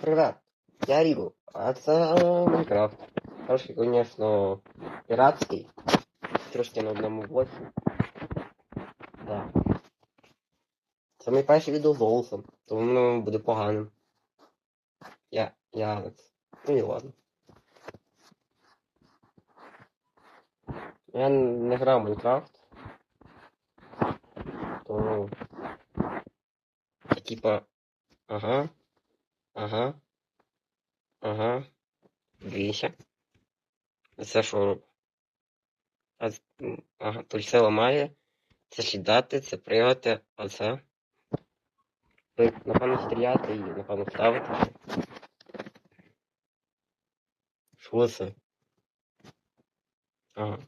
Привет, я Рігу, а це Майнкрафт. Трошки, звісно, піратський. Трошки на одному блоці. Да. Це мій перший відео з голосом, тому воно буде поганим. Я, я Алекс. Ну і ладно. Я не грав в Майнкрафт. То... Типа... Ага. Ага. Ага. Дивіться. Це що робить? Ага, тут все ламає. Це сідати, це пригати, а це. Напевно, стріляти і, напевно, ставити. Що це? Ага.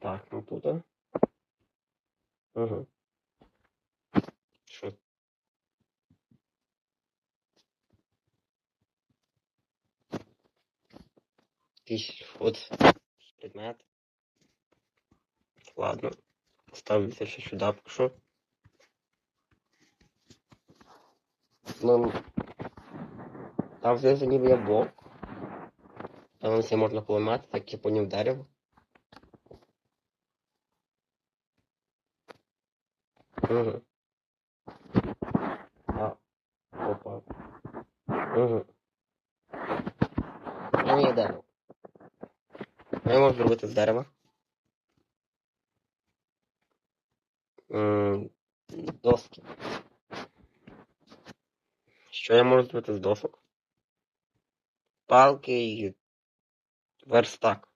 Так, ну тут. Ага. Якийсь от предмет. Ладно. Поставлю це ще сюди поки що. Ну, там знизу ніби є блок. Там все можна поламати, так я поняв дерево. Угу. А. Опа. Угу. У мене є дерево. Я можу зробити з дерева. М, Доски. Що я можу зробити з досок? Палки і верстак.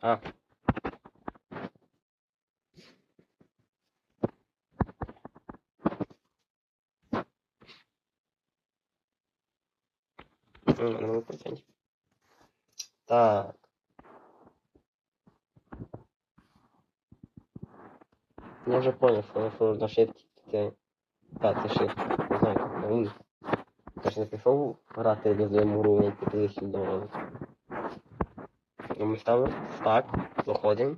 А. М, На. Так. Я вже понял, що, що на shift це... Так, це shift. Не знаю, як на умний. Я ж не пішов грати без гру і піти сюди. Ну, ми ставимо стак, заходимо.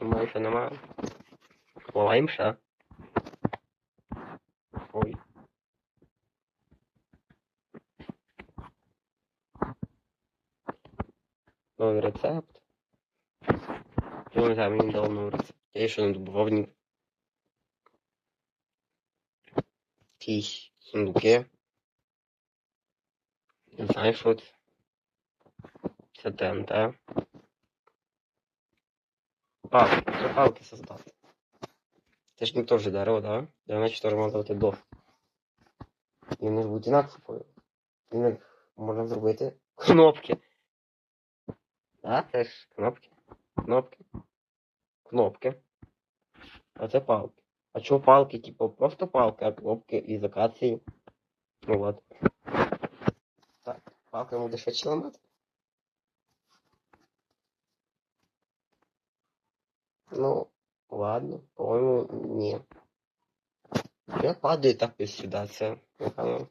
Думаю, що немає. Ховаємо ще. рецепт. Я не знаю, мені дав новий рецепт. Я ще не добував ні. Якісь сундуки. Не знаю, що це. Це ТНТ. Палки, це палки создати. Це ж не теж дерево, да? Я значить теж можна дати доску. І вони ж будуть інакшою. І них можна зробити кнопки. А, це ж кнопки. Кнопки. Кнопки. А це палки. А чого палки? Типу просто палки, а кнопки із акації. Ну от. Так, палками буде швидше ламати. Ну, ладно, по-моєму, ні. Я падаю так ось сюди, це, напевно.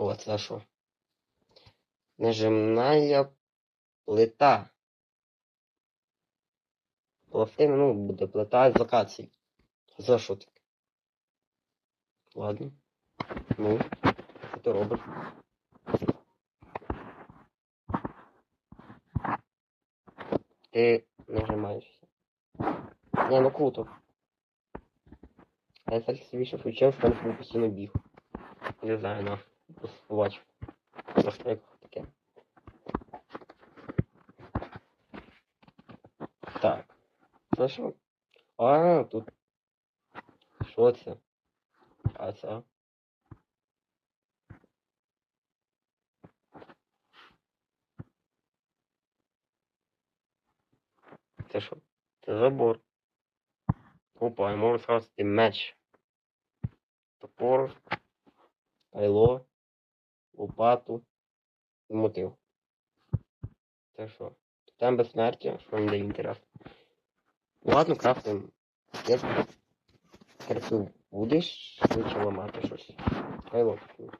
О, це що? Нажимная плита. Пластина, ну, буде плита з локацій. За що таке? Ладно. Ну, що ти робиш? Ти нажимаєшся. Не, ну круто. А я так собі ще включив, що там постійно біг. Не знаю, на. Просто побачив. На стрейках таке. Так. Це що? А, тут. Що це? А це? Це що? Це забор. Опа, я можу скрасити меч. Топор, кайло, лопату мотив. Це що? Там без смерті, що не дає інтерес. Ладно, крафтим. Я крафту будеш швидше ламати щось. Хай лопату.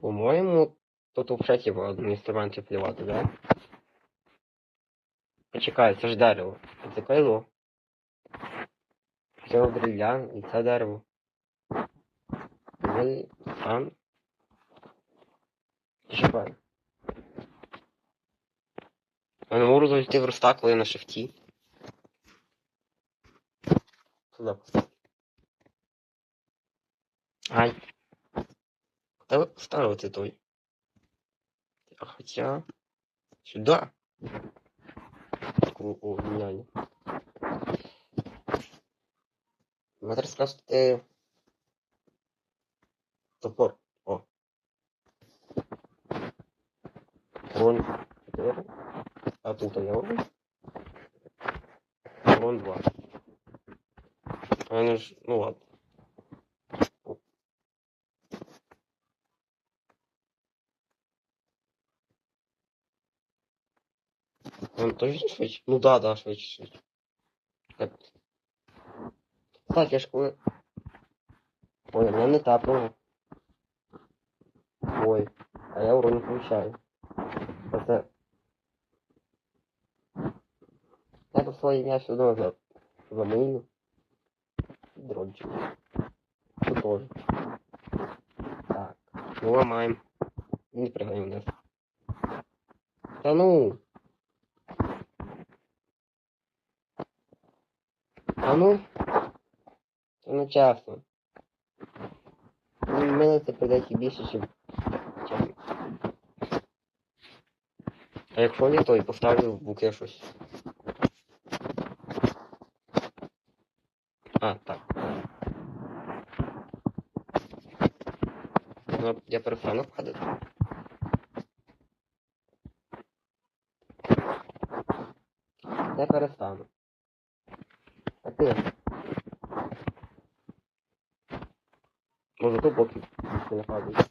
По-моєму, тут взагалі типу, інструменти плівати, да? Почекай, це ж дерево. Це кайло. Це обрілян і це дерево. Ви сам. Почекай. Я не можу зайти в верстак, коли я на шифті. Сюди постав. Ай. Куда ставити той? А Хотя... Сюда. О, о, няня. Надо розкласти топор. О. Вон 4. А тут я один. Вон 2. А вони ж, ну ладно. Он точно швидше? Ну да, да, швидше, швидше. Я ж коли... Ой, мене не тапнуло. Ой, а я урон не получаю. Це... Я тут ім'я все одно за... замию. Дрончик. Тут тоже. Так, ну ломаем. Не прыгаем вниз. Да ну! А ну? Ну, Мене це прийдеться більше, чим... А якщо ні, то і поставлю в буке щось. А, так. Ну, я перестану падати. Я перестану. А ти? Може то поки більше не падає.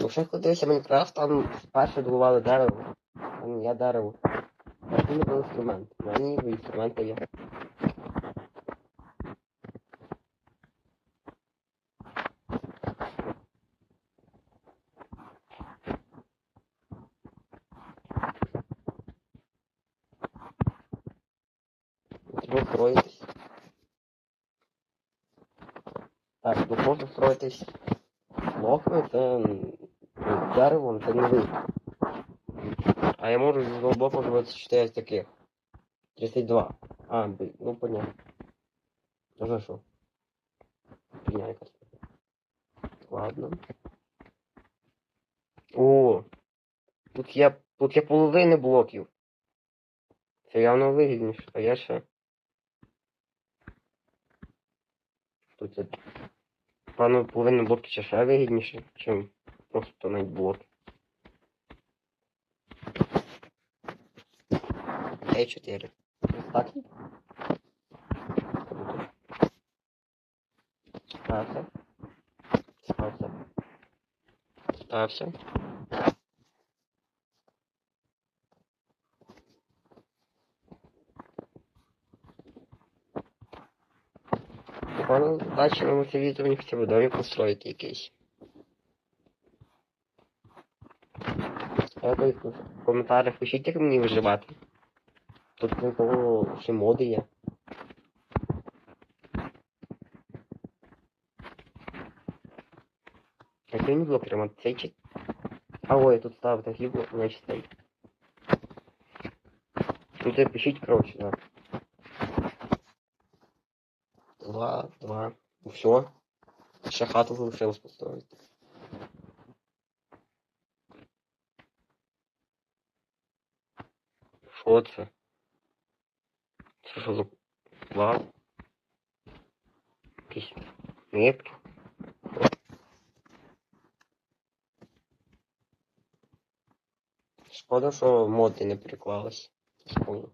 Ну, ще коли дивився Майнкрафт, там спершу добували дерево. Там я дерево. А це не був інструмент. У мене ніби інструменти є. Тут можна строїтись м, ну, деревом, це не ви. А я можу з одного блоку зробити 4 таких. 32. А, блін, ну понятно. Ну за що? Фігня. Ладно. О! Тут є, тут є половини блоків. Це явно вигідніше, а я ще. Тут є певно половина блоків ще ще вигідніше, чим просто навіть блоки. Е 4 Так? Круто. Стався. Стався. Стався. Погано бачимо це відео, мені хоча б домик построїти якийсь. А ви в коментарях пишіть, як мені виживати. Тут крім того ще моди є. Який не блок ремонт? Цей чи... А ой, тут ставити хліб, значить цей. Ну ти пишіть, коротше, да. Два, два. Ну все. Ще хату залишилось построїти. Що це? Це що за лав? Якісь нитки? Шкода, що моди не приклались. Шкода.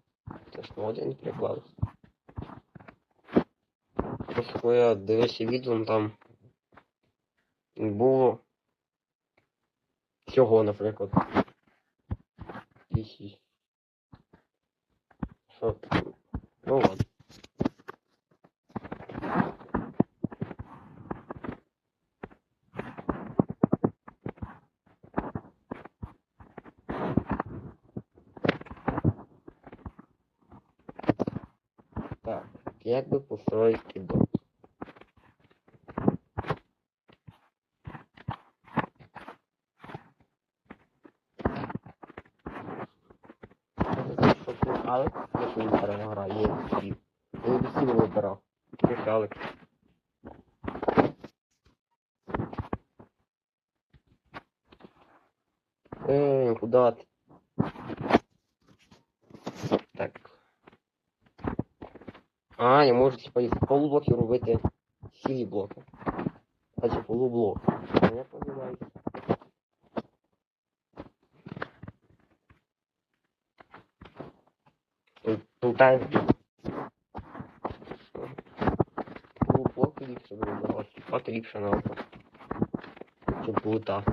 Це ж моди не приклались. Просто коли я дивився відео, там було всього, наприклад. Що? Ну ладно. jakby postroić que bom. Alex, vou ultra na hra, eu i... o que Jest Alex. Hum, cuidado. А, я можу типа із полублоків робити сірі блоки. Значить полублок. А Як називається? Полтаві. Полублок ліпше буде давати. От ліпше на око. Чи плита.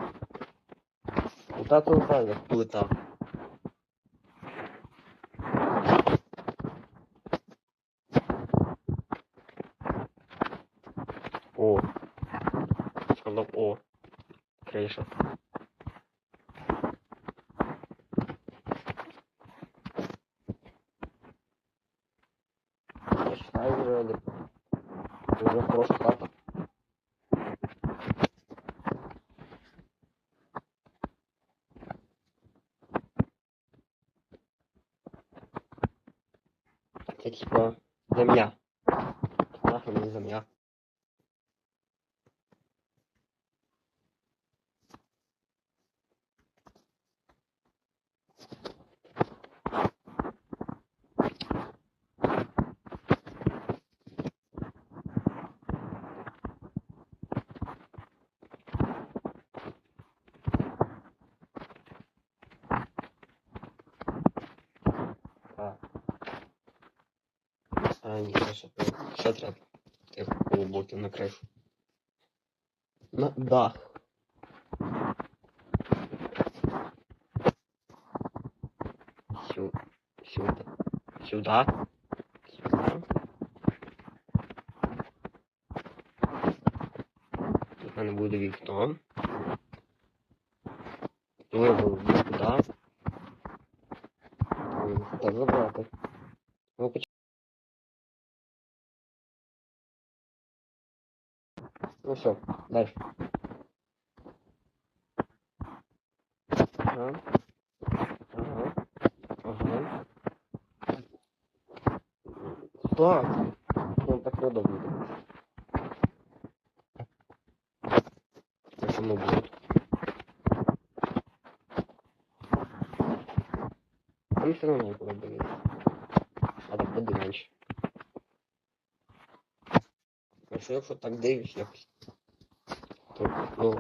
Плита то так, як плита. Криша. Я считаю, уже, это уже хорошая карта. Это А, ні, це ще, треба- ще треба. Тих полублоків на кришу. На дах. Сю... Сюда. Сюда. Сюда. Тут в мене буде вікно. Вибор Ну все, дальше. Ага. Ага. Ага. Так. Ну, так неудобно. Так що ми буде. Там все равно нікуди дивитися. А так. А що якщо так дивишся якось? То, ну.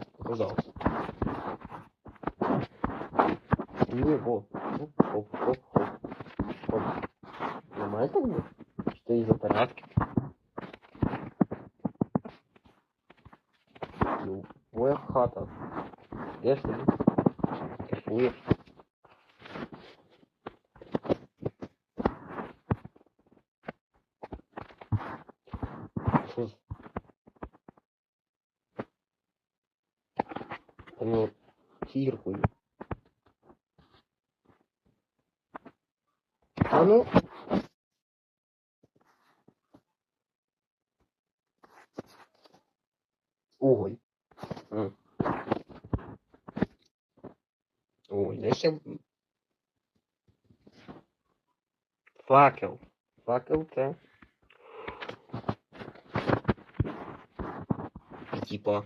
Ні, во. Хоп, хоп, хоп, хоп. Хоп. Нормально так буде? А ну. Уголь. М. Уголь. Ще... Факел. Факел це... Типа...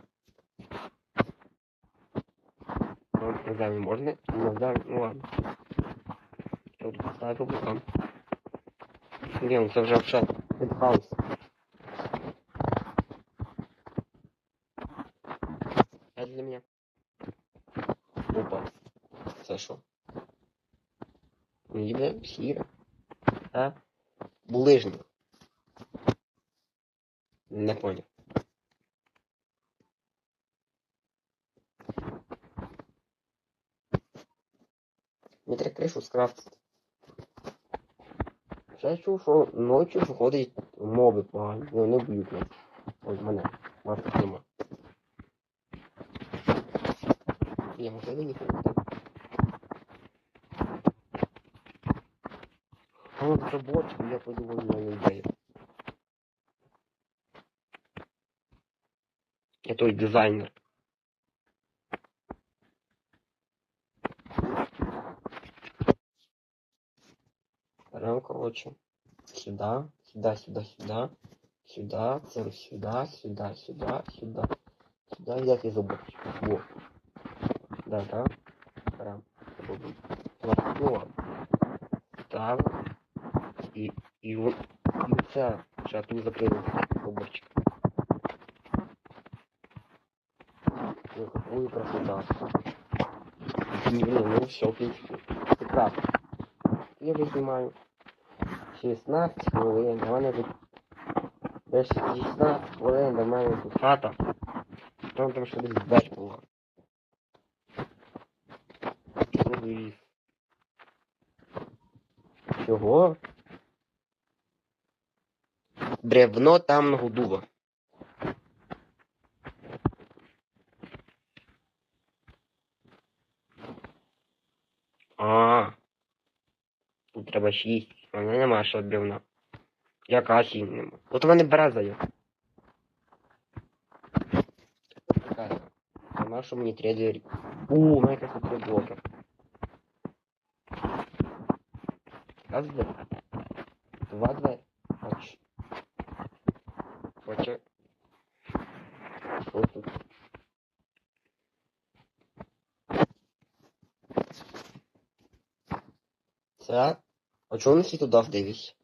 Ну, ногами можно? Ногами, ну ладно Что тут поставил там? Не, ну це вже обшат. Пентхаус. Это для меня. Опа. Це що? Ніде сіра. А? Булижник. Не понял. Мені треба кришу скрафтити. Ще я чув, що ночі виходять моби погані, і вони б'ють нас. Ось мене. Вас тут нема. Я можливо не ходити. А от разработчик, я подумав, на ідею. Я той дизайнер. короче, сюда, сюда, сюда, сюда, сюда, цель сюда, сюда, сюда, сюда, сюда, взять из облачка. Во. Да, да. Берем. Ну ладно. Ставим. І, і, вон- і оце, ще тут закрили оборчик. Ой, какую красота. Не, ну все, в принципе, прекрасно. Я вже знімаю 16 хвилин, до мене тут десь 16 хвилин до мене тут хата. Там там ще десь дверь була. Цілий ліс. Чого? Бревно тамного дуба. А. Тут треба шість. А в мене нема ще бревна. Яка сінь нема. От у мене береза є. Така. Нема, що мені три двері. У, у мене якась тут три блоки. Раз двері. Два двері. Хоч. Хоче. Що тут? Це. А чого вони всі туди дивись?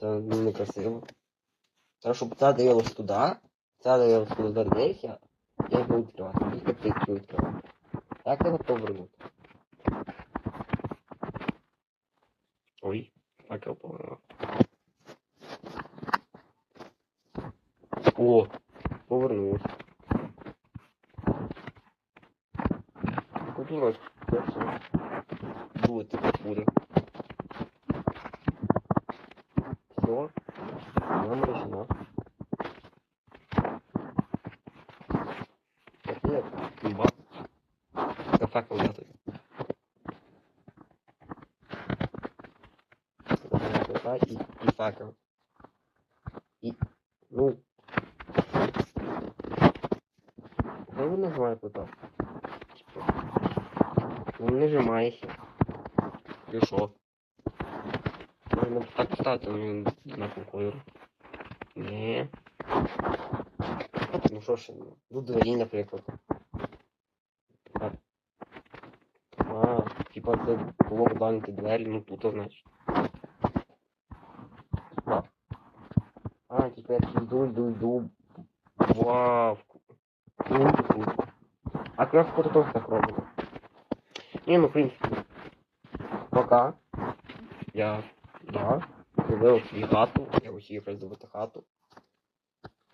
Це ну, некрасиво. Треба, щоб це дивилось туди, це дивилось туди десь, а я його відкривати. Тільки ти його відкривати. Як тебе повернути? Все. Нам решено. Какие имба? Кафе колгаты. Кафе и, и факел. И, ну... Я не нажимаю куда. Ну, не нажимайся. І що? Можна так стати, ну, знаку кольору. Ні. Ну що ж, ну, ну двері, наприклад. Так. А, типа це було вданити двері, ну тут, значить. Так. А, тепер йду, йду, йду. Вау. Ну, не круто. А крафт тоже так робить. Не, ну, в принципе, пока. Я, да, зробив свою хату, я усіх роздивити хату.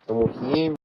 Тому всім